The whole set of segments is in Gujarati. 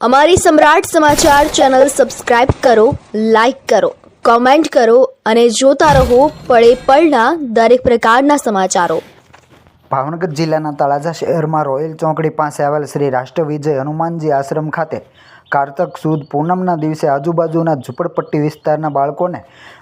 અમારી સમ્રાટ સમાચાર ચેનલ સબસ્ક્રાઇબ કરો, લાઇક કરો, કોમેન્ટ કરો અને જોતા રહો પળે પળના દરેક પ્રકારના સમાચારો. ભાવનગર જિલ્લાના તળાજા શહેરમાં રોયલ ચોકડી પાસે આવેલ શ્રી રાષ્ટ્ર વિજય હનુમાનજી આશ્રમ ખાતે કારતક સુદ પૂનમના દિવસે આજુબાજુના ઝૂંપડપટ્ટી વિસ્તારના બાળકોને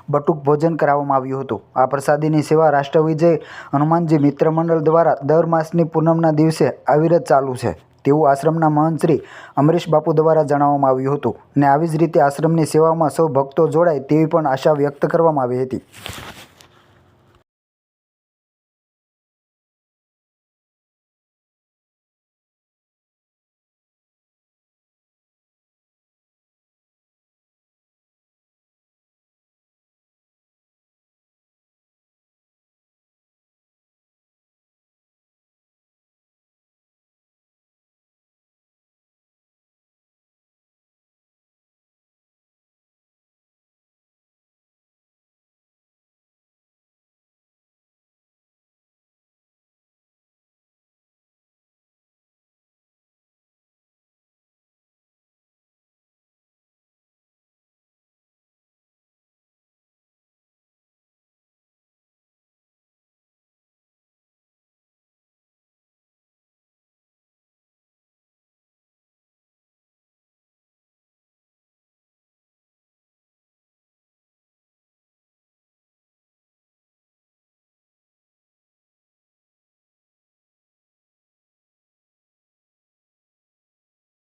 બટુક ભોજન કરાવવામાં આવ્યું હતું. આ પ્રસાદીની સેવા રાષ્ટ્રવિજય હનુમાનજી મિત્ર મંડળ દ્વારા દર માસની પૂનમના દિવસે અવિરત ચાલુ છે. તેવું આશ્રમના મહંત શ્રી અમરીશ બાપુ દ્વારા જણાવવામાં આવ્યું હતું. ને આવી જ રીતે આશ્રમની સેવામાં સૌ ભક્તો જોડાય તેવી પણ આશા વ્યક્ત કરવામાં આવી હતી.